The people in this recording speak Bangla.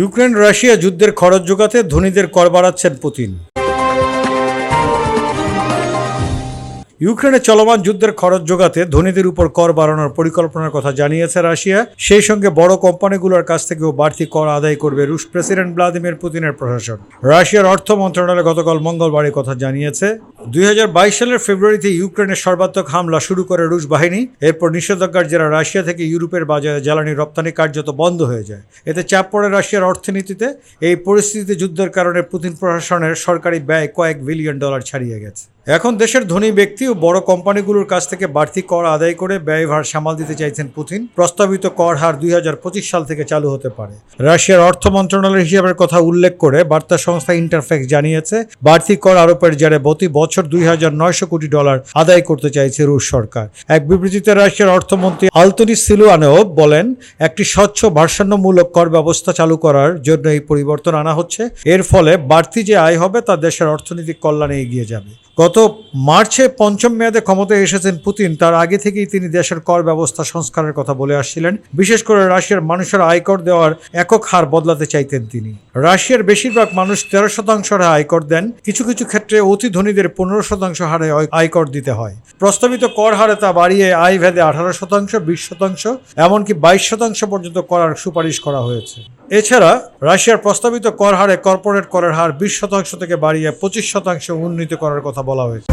ইউক্রেন, রাশিয়া যুদ্ধের খরচ যোগাতে ধনীদের কর বাড়াচ্ছেন পুতিন। ইউক্রেনে চলমান যুদ্ধের খরচ যোগাতে ধনীদের উপর কর বাড়ানোর পরিকল্পনার কথা জানিয়েছে রাশিয়া। সেই সঙ্গে বড় কোম্পানিগুলোর কাছ থেকেও বাড়তি কর আদায় করবে রুশ প্রেসিডেন্ট ভ্লাদিমির পুতিনের প্রশাসন। রাশিয়ার অর্থ মন্ত্রণালয় গতকাল মঙ্গলবার কথা জানিয়েছে। দুই হাজার বাইশ সালের ফেব্রুয়ারিতে ইউক্রেনের সর্বাত্মক হামলা শুরু করে রুশ বাহিনী। এরপর নিষেধাজ্ঞার জেরা রাশিয়া থেকে ইউরোপের বাজারে জ্বালানি রপ্তানি কার্যত বন্ধ হয়ে যায়। এতে চাপ পড়ে রাশিয়ার অর্থনীতিতে। এই পরিস্থিতিতে যুদ্ধের কারণে পুতিন প্রশাসনের সরকারি ব্যয় কয়েক বিলিয়ন ডলার ছাড়িয়ে গেছে। এখন দেশের ধনী ব্যক্তি ও বড় কোম্পানিগুলোর কাছ থেকে বাড়তি কর আদায় করে ব্যয়ভার সামাল দিতে চাইছেন পুতিন। প্রস্তাবিত কর হার দুই সাল থেকে চালু হতে পারে। রাশিয়ার অর্থ মন্ত্রণালয়ের হিসাবের কথা উল্লেখ করে বার্তা সংস্থা ইন্টারফ্যাক্স জানিয়েছে, বাড়তি কর আরোপের জেরে প্রতি বছর দুই কোটি ডলার আদায় করতে চাইছে রুশ সরকার। এক বিবৃতিতে রাশিয়ার অর্থমন্ত্রী আলতনি সিলুয়ানেও বলেন, একটি স্বচ্ছ ভারসাম্যমূলক কর ব্যবস্থা চালু করার জন্য এই পরিবর্তন আনা হচ্ছে। এর ফলে বাড়তি যে আয় হবে তা দেশের অর্থনৈতিক কল্যাণে এগিয়ে যাবে। গত মার্চে পঞ্চম মেয়াদে ক্ষমতায় এসেছেন পুতিন। তার আগে থেকেই তিনি দেশের কর ব্যবস্থা সংস্কারের কথা বলে আসছিলেন। বিশেষ করে রাশিয়ার মানুষের আয়কর দেওয়ার একক হার বদলাতে চাইতেন তিনি। রাশিয়ার বেশিরভাগ মানুষ তেরো শতাংশ হারে আয়কর দেন। কিছু কিছু ক্ষেত্রে অতি ধনীদের পনেরো শতাংশ হারে আয়- আয়কর দিতে হয়। প্রস্তাবিত কর হারে তা বাড়িয়ে আয় ভেদে আঠারো শতাংশ, বিশ শতাংশ, এমনকি বাইশ শতাংশ পর্যন্ত করার সুপারিশ করা হয়েছে। এছাড়া রাশিয়ার প্রস্তাবিত কর হারে কর্পোরেট করের হার বিশ শতাংশ থেকে বাড়িয়ে পঁচিশ শতাংশে উন্নীত করার কথা বলা হয়েছে।